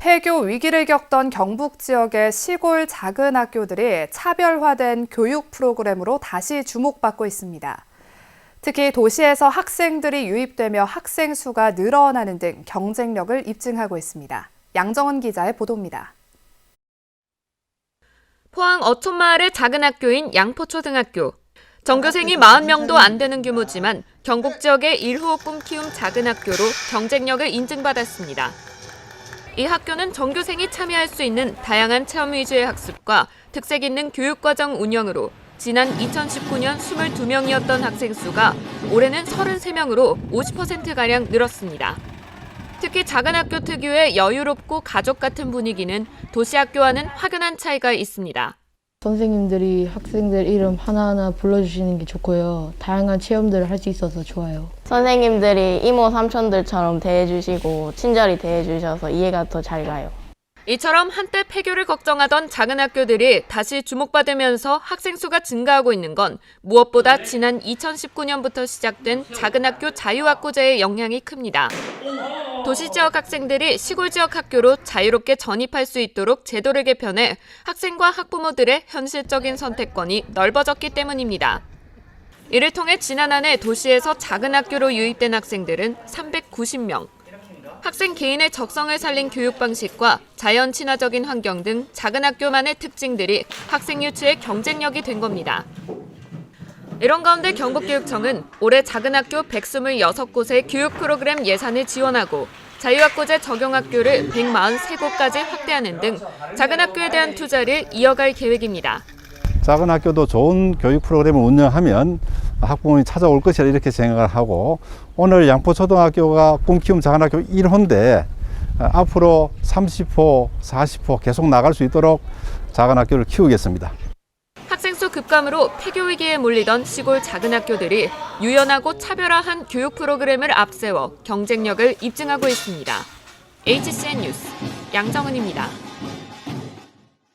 폐교 위기를 겪던 경북 지역의 시골 작은 학교들이 차별화된 교육 프로그램으로 다시 주목받고 있습니다. 특히 도시에서 학생들이 유입되며 학생 수가 늘어나는 등 경쟁력을 입증하고 있습니다. 양정은 기자의 보도입니다. 포항 어촌마을의 작은 학교인 양포초등학교. 전교생이 40명도 안 되는 규모지만 경북 지역의 1호 꿈 키움 작은 학교로 경쟁력을 인증받았습니다. 이 학교는 전교생이 참여할 수 있는 다양한 체험 위주의 학습과 특색 있는 교육과정 운영으로 지난 2019년 22명이었던 학생 수가 올해는 33명으로 50%가량 늘었습니다. 특히 작은 학교 특유의 여유롭고 가족 같은 분위기는 도시 학교와는 확연한 차이가 있습니다. 선생님들이 학생들 이름 하나하나 불러주시는 게 좋고요. 다양한 체험들을 할 수 있어서 좋아요. 선생님들이 이모 삼촌들처럼 대해주시고 친절히 대해주셔서 이해가 더 잘 가요. 이처럼 한때 폐교를 걱정하던 작은 학교들이 다시 주목받으면서 학생 수가 증가하고 있는 건 무엇보다 지난 2019년부터 시작된 작은 학교 자유학고제의 영향이 큽니다. 도시 지역 학생들이 시골 지역 학교로 자유롭게 전입할 수 있도록 제도를 개편해 학생과 학부모들의 현실적인 선택권이 넓어졌기 때문입니다. 이를 통해 지난 한 해 도시에서 작은 학교로 유입된 학생들은 390명. 학생 개인의 적성을 살린 교육 방식과 자연 친화적인 환경 등 작은 학교만의 특징들이 학생 유치의 경쟁력이 된 겁니다. 이런 가운데 경북교육청은 올해 작은 학교 126곳의 교육 프로그램 예산을 지원하고 자유학고제 적용학교를 143곳까지 확대하는 등 작은 학교에 대한 투자를 이어갈 계획입니다. 작은 학교도 좋은 교육 프로그램을 운영하면 학부모님이 찾아올 것이라 이렇게 생각을 하고 오늘 양포초등학교가 꿈키움 작은 학교 1호인데 앞으로 30호, 40호 계속 나갈 수 있도록 작은 학교를 키우겠습니다. 학생 수 급감으로 폐교 위기에 몰리던 시골 작은 학교들이 유연하고 차별화한 교육 프로그램을 앞세워 경쟁력을 입증하고 있습니다. HCN 뉴스 양정은입니다.